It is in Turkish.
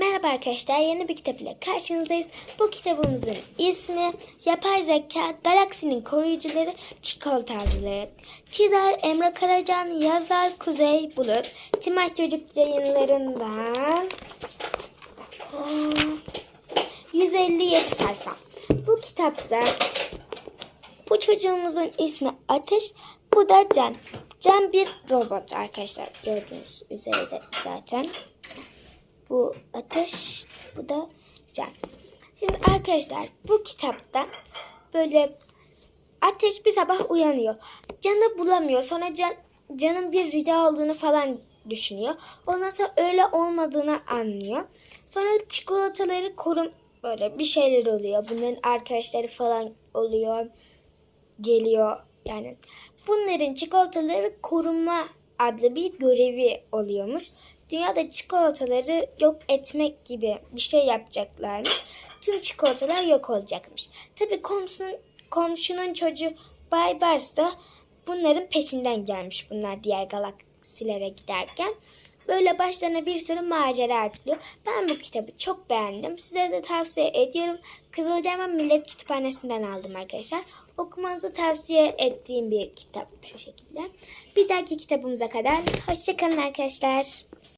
Merhaba arkadaşlar, yeni bir kitap ile karşınızdayız. Bu kitabımızın ismi Yapay Zeka Galaksinin Koruyucuları Çikolata Avcıları. Çizer Emre Karacan, yazar Kuzey Bulut. Timaş Çocuk yayınlarından hmm, 157 sayfa. Bu kitapta bu çocuğumuzun ismi Ateş, bu da Can. Can bir robot arkadaşlar. Gördüğünüz üzere de zaten. Bu Ateş, bu da Can. Şimdi arkadaşlar bu kitapta böyle Ateş bir sabah uyanıyor. Can'ı bulamıyor. Sonra Can, Can'ın bir rüya olduğunu falan düşünüyor. Ondan sonra öyle olmadığını anlıyor. Sonra çikolataları korum böyle bir şeyler oluyor. Bunların arkadaşları falan oluyor geliyor. Yani bunların çikolataları koruma adlı bir görevi oluyormuş. Dünyada çikolataları yok etmek gibi bir şey yapacaklarmış. Tüm çikolatalar yok olacakmış. Tabii komşunun, komşunun çocuğu Bay Bars da bunların peşinden gelmiş bunlar diğer galaksilere giderken. Böyle başlarına bir sürü macera atılıyor. Ben bu kitabı çok beğendim. Size de tavsiye ediyorum. Kızılcahamam Millet Kütüphanesi'nden aldım arkadaşlar. Okumanızı tavsiye ettiğim bir kitap şu şekilde. Bir dahaki kitabımıza kadar hoşçakalın arkadaşlar.